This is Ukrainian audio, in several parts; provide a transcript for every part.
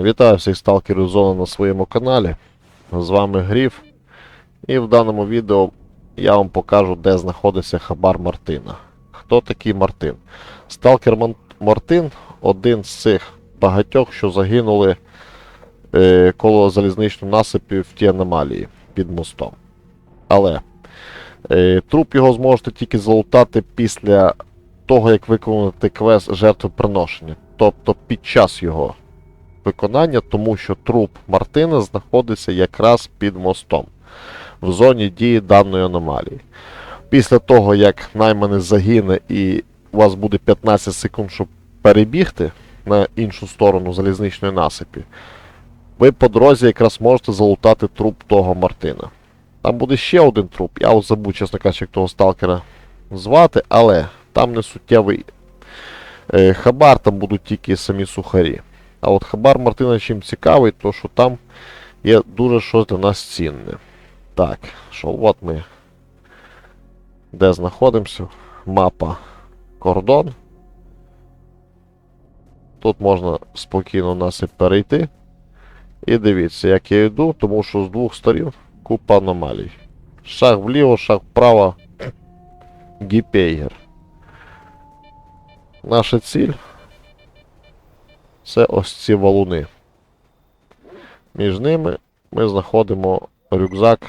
Вітаю всіх сталкерів зони на своєму каналі. З вами Гріф. І в даному відео я вам покажу, де знаходиться хабар Мартина. Хто такий Мартин? Сталкер Мартин один з цих багатьох, що загинули е, коло залізничного насипі в ті аномалії під мостом. Але е, труп його зможете тільки залутати після того, як виконати квест жертвоприношення. Тобто під час його виконання, тому що труп Мартина знаходиться якраз під мостом в зоні дії даної аномалії. Після того, як найманий загине і у вас буде 15 секунд, щоб перебігти на іншу сторону залізничної насипі, ви по дорозі якраз можете залутати труп того Мартина. Там буде ще один труп. Я от забув, чесно кажучи, як того сталкера звати, але там не суттєвий е, хабар, там будуть тільки самі сухарі. А от хабар Мартина чим цікавий, то що там є дуже щось для нас цінне. Так, що от ми. Де знаходимося? Мапа кордон. Тут можна спокійно нас і перейти. І дивіться, як я йду, тому що з двох сторін купа аномалій. Шаг вліво, шаг вправо. Гіпейгер. Наша ціль це ось ці валуни. Між ними ми знаходимо рюкзак,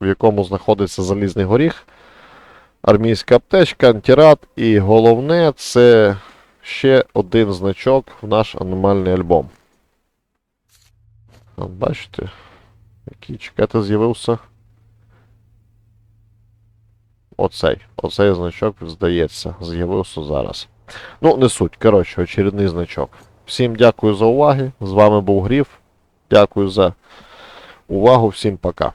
в якому знаходиться залізний горіх, армійська аптечка, антирад, і головне це ще один значок в наш аномальний альбом. От бачите, який чекайте з'явився. Оцей. Оцей значок, здається, з'явився зараз. Ну, не суть. Коротше, очередний значок. Всім дякую за уваги. З вами був Гріф. Дякую за увагу. Всім пока.